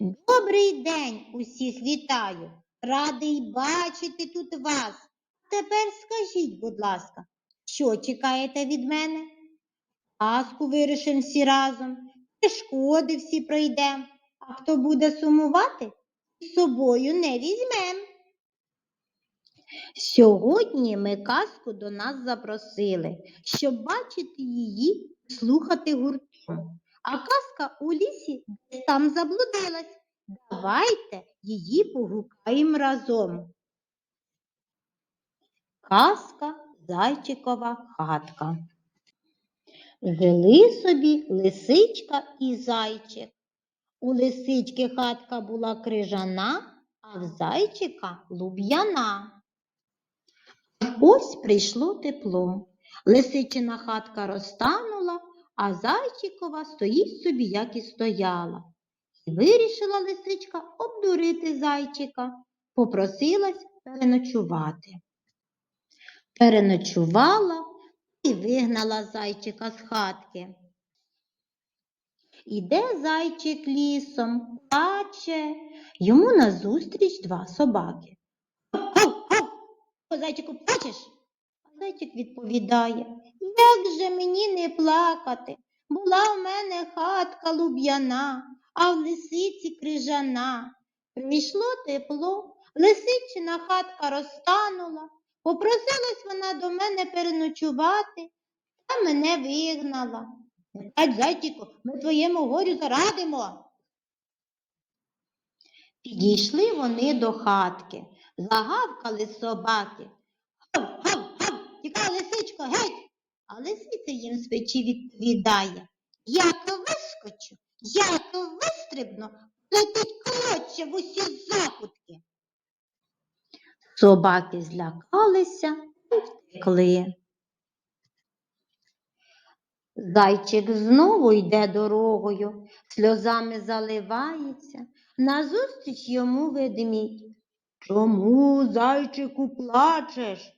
Добрий день усіх вітаю. Радий бачити тут вас. Тепер скажіть, будь ласка, що чекаєте від мене? Казку вирішимо всі разом, перешкоди всі пройдемо, а хто буде сумувати, з собою не візьмем. Сьогодні ми казку до нас запросили, щоб бачити її, слухати гуртом. А казка у лісі десь там заблудилась. Давайте її погукаємо разом. Казка Зайчикова хатка. Жили собі лисичка і зайчик. У лисички хатка була крижана, а в зайчика луб'яна. Ось прийшло тепло. Лисичина хатка розтанула, а зайчикова стоїть собі, як і стояла. І вирішила лисичка обдурити зайчика, попросилась переночувати. Переночувала і вигнала зайчика з хатки. Іде зайчик лісом, плаче, йому назустріч два собаки. О, зайчику, плачеш? Зайчик відповідає, як же мені не плакати? Була в мене хатка луб'яна, а в лисиці крижана. Прийшло тепло, лисичина хатка розтанула, попросилась вона до мене переночувати, та мене вигнала. Не плач, зайчику, ми твоєму горю зарадимо. Підійшли вони до хатки, загавкали собаки. Лисичко, геть. А лисиця їм з відповідає. Як вискочу, як вистрибну, летить коротше в усі закутки. Собаки злякалися і втекли. Зайчик знову йде дорогою, сльозами заливається, назустріч йому ведмідь. Чому, зайчику, плачеш?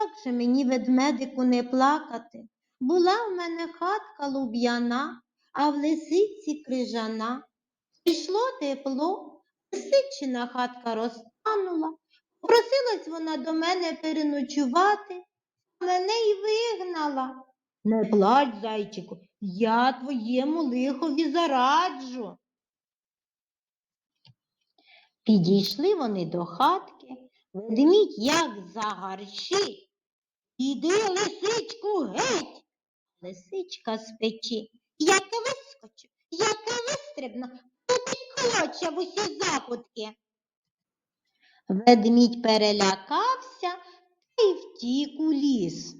Як же мені, ведмедику, не плакати? Була в мене хатка луб'яна, а в лисиці крижана. Прийшло тепло, лисичина хатка розтанула, попросилась вона до мене переночувати, а мене й вигнала. Не плач, зайчику, я твоєму лихові зараджу. Підійшли вони до хатки, ведмідь як загарчить. Іди, лисичку, геть. Лисичка з печі. Як вискочу, як вистрибну, колоча в усі закутки. Ведмідь перелякався та й втік у ліс.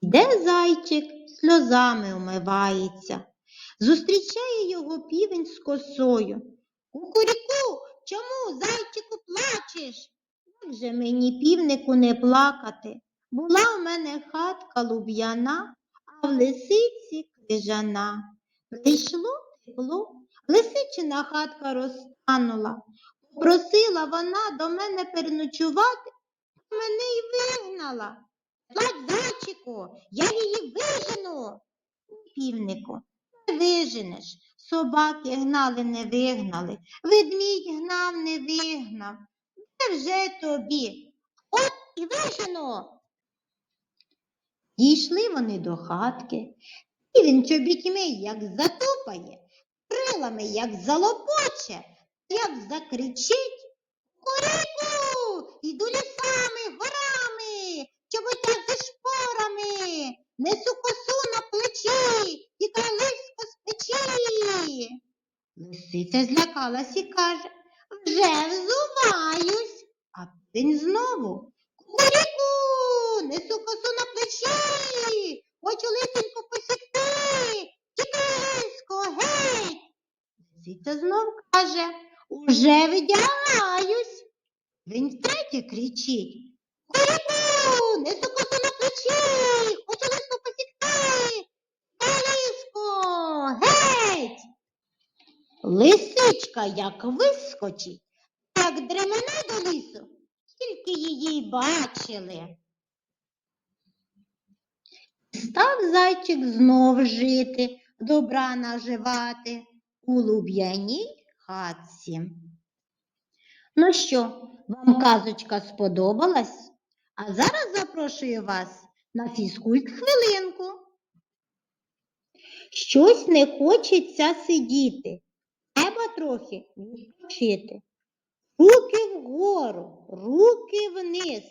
Йде зайчик, сльозами умивається. Зустрічає його півень з косою. Кукуріку, чому, зайчику, плачеш? Як же мені, півнику, не плакати? Була в мене хатка луб'яна, а в лисиці крижана. Прийшло тепло, лисичина хатка розтанула. Попросила вона до мене переночувати, а мене й вигнала. Плач, зайчику, я її вижену. Півнику, не виженеш. Собаки гнали, не вигнали, ведмідь гнав, не вигнав. Де вже тобі? От і вижену. Дійшли вони до хатки, і він чобітьми, як затупає, крилами, як залопоче, як закричить. Курику, іду лісами, горами, чоботя зі шпорами, несу косу на плечі, тікай лисько з печі. Лисиця злякалась і каже, вже взуваюсь. Він знову Кукуріку, несу косу на плечі, хочу лисеньку посікти, тікай лисько, геть. Лисиця знов каже, уже видягаюсь. Він втретє кричить. Кукуріку, несу косу на плечі, хочу лиску посікти, лисько, геть. Лисичка як вискочить, так дремене до лісу, тільки її бачили. Став зайчик знов жити, добра наживати. у луб'яній хатці. Ну що, вам казочка сподобалась? А зараз запрошую вас на фізкульт хвилинку. Щось не хочеться сидіти. Треба трохи відпочити. Руки вгору, руки вниз.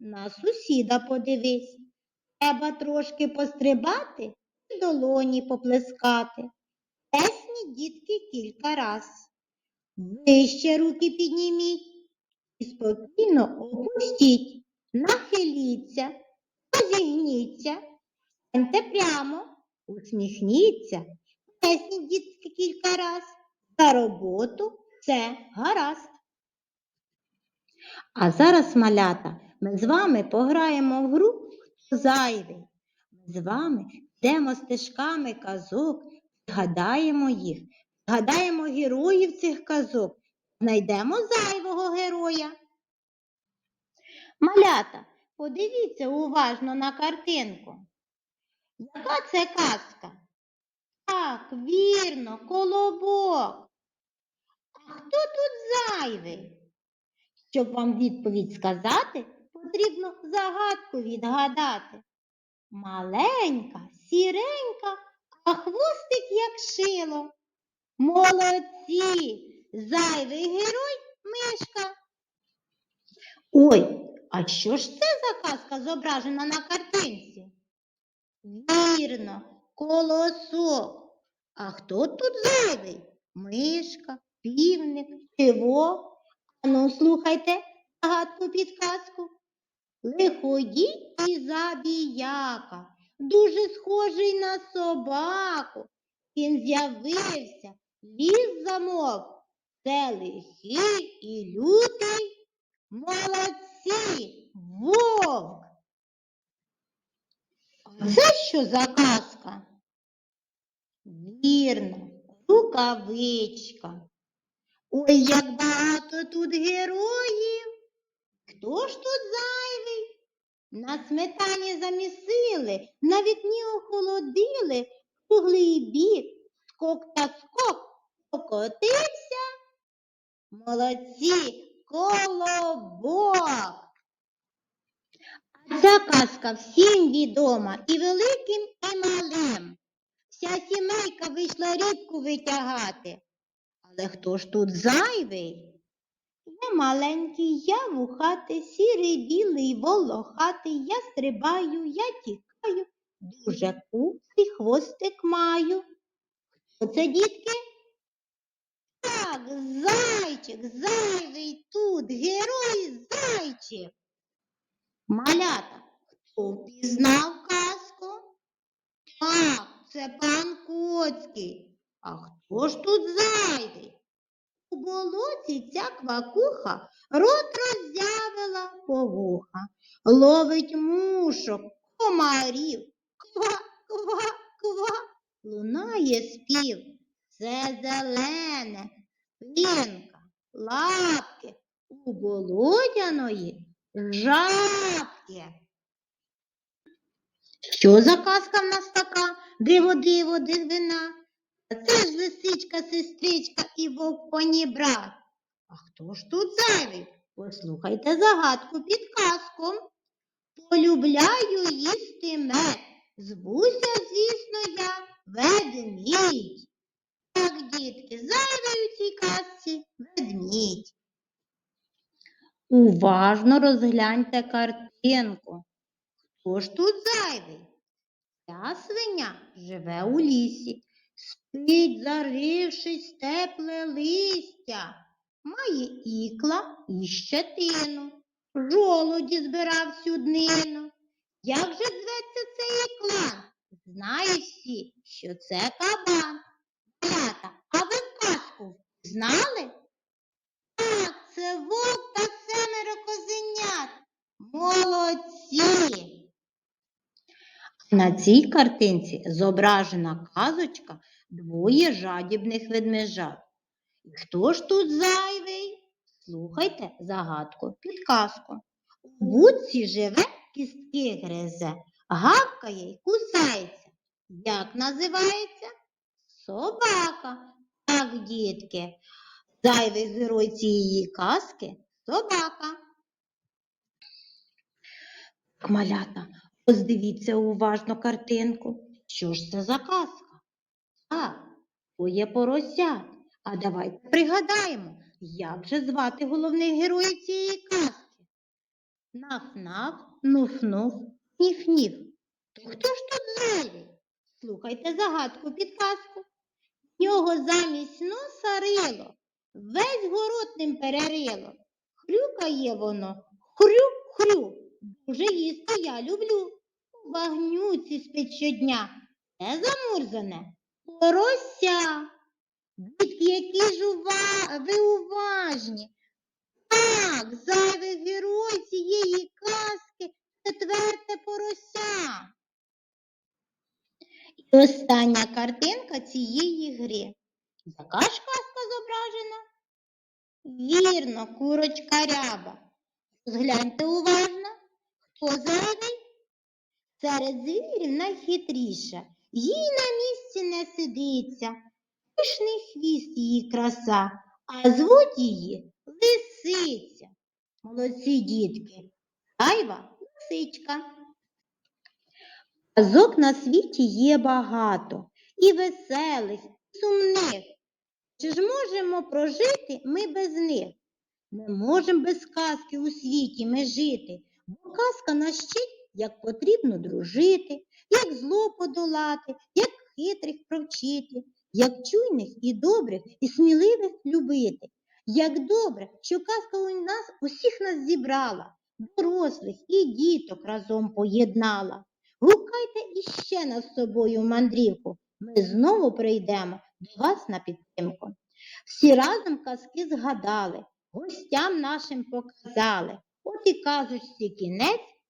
На сусіда подивись. Треба трошки пострибати і долоні поплескати. Тесніть, дітки, кілька раз. Вище руки підніміть і спокійно опустіть. Нахиліться, розігніться, станьте прямо, усміхніться. Тесніть, дітки, кілька раз. За роботу це гаразд. А зараз, малята, ми з вами пограємо в гру «Хто зайвий. Ми з вами йдемо стежками казок, згадаємо їх, згадаємо героїв цих казок, знайдемо зайвого героя. Малята, подивіться уважно на картинку. Яка це казка? Так, вірно, колобок. А хто тут зайвий? Щоб вам відповідь сказати, потрібно загадку відгадати. Маленька, сіренька, а хвостик як шило. Молодці! Зайвий герой мишка. Ой, а що ж це за казка зображена на картинці? Вірно, колосок. А хто тут зайвий? Мишка, півник, чи Ану, слухайте загадку підказку. Лиходій забіяка, дуже схожий на собаку. Він з'явився, ліс замов. Це лихий і лютий. Молодці, вовк. А це що за казка? Вірно, рукавичка. Ой, як багато тут героїв. Хто ж тут зайвий? На сметані замісили, на вікні охолодили, круглий бік, скок та скок, покотився. Молодці, колобок. Ця казка всім відома і великим, і малим. Вся сімейка вийшла рибку витягати. Але хто ж тут зайвий? Я маленький, я вухатий, сірий, білий, волохатий, я стрибаю, я тікаю, дуже куций хвостик маю. Оце, дітки? Так, зайчик, зайвий тут, герой зайчик. Малята, хто впізнав казку? Так, це пан Коцький. А хто ж тут зайвий? У болоті ця квакуха рот роззявила по вуха, ловить мушок, комарів, ква, ква, ква, лунає спів. Це зелене, пінка, лапки у болотяної жабки. Що за казка в нас така? Диво, диво, дивина. Це ж лисичка, сестричка і вовк брат. А хто ж тут зайвий? Послухайте загадку під казком. Полюбляю їсти мед. Звуся, звісно, я ведмідь. Так, дітки, зайвий у цій казці ведмідь. Уважно розгляньте картинку. Хто ж тут зайвий? Ця свиня живе у лісі, спить, зарившись тепле листя, має ікла і щетину, жолоді збирав всю днину. Як же зветься цей клан? Знають всі, що це кабан. Малята, а ви казку знали? Так, це вовк та семеро козенят. Молодці! На цій картинці зображена казочка двоє жадібних ведмежат. І хто ж тут зайвий? Слухайте загадку, підказку. У будці живе, кістки гризе, гавкає й кусається. Як називається? Собака. Так, дітки, зайвий герой цієї казки собака. Малята, ось уважно картинку. Що ж це за казка? Так, то є порося. А давайте пригадаємо, як же звати головних героїв цієї казки. Наф-наф, нуф-нуф, ніф-ніф. То хто ж тут зайвий? Слухайте загадку підказку. В нього замість носа рило, весь город ним перерило. Хрюкає воно, хрю-хрю. Дуже їсти я люблю. У багнюці спить щодня. Це замурзане порося. Дітки, які ж ува... ви уважні. Так, зайвий герой цієї казки четверте порося. І остання картинка цієї гри. Яка ж казка зображена? Вірно, курочка ряба. Згляньте уважно, хто зайвий? Серед звірів найхитріша, їй на місці не сидиться. Пишний хвіст її краса, а звуть її лисиця. Молодці дітки, зайва лисичка. Казок на світі є багато, і веселих, і сумних. Чи ж можемо прожити ми без них? Не можемо без казки у світі ми жити, бо казка нас вчить, як потрібно дружити, як зло подолати, як хитрих провчити, як чуйних і добрих, і сміливих любити. Як добре, що казка у нас усіх нас зібрала, дорослих і діток разом поєднала. Гукайте іще нас з собою мандрівку. Ми знову прийдемо до вас на підтримку. Всі разом казки згадали, гостям нашим показали. От і казочці кінець,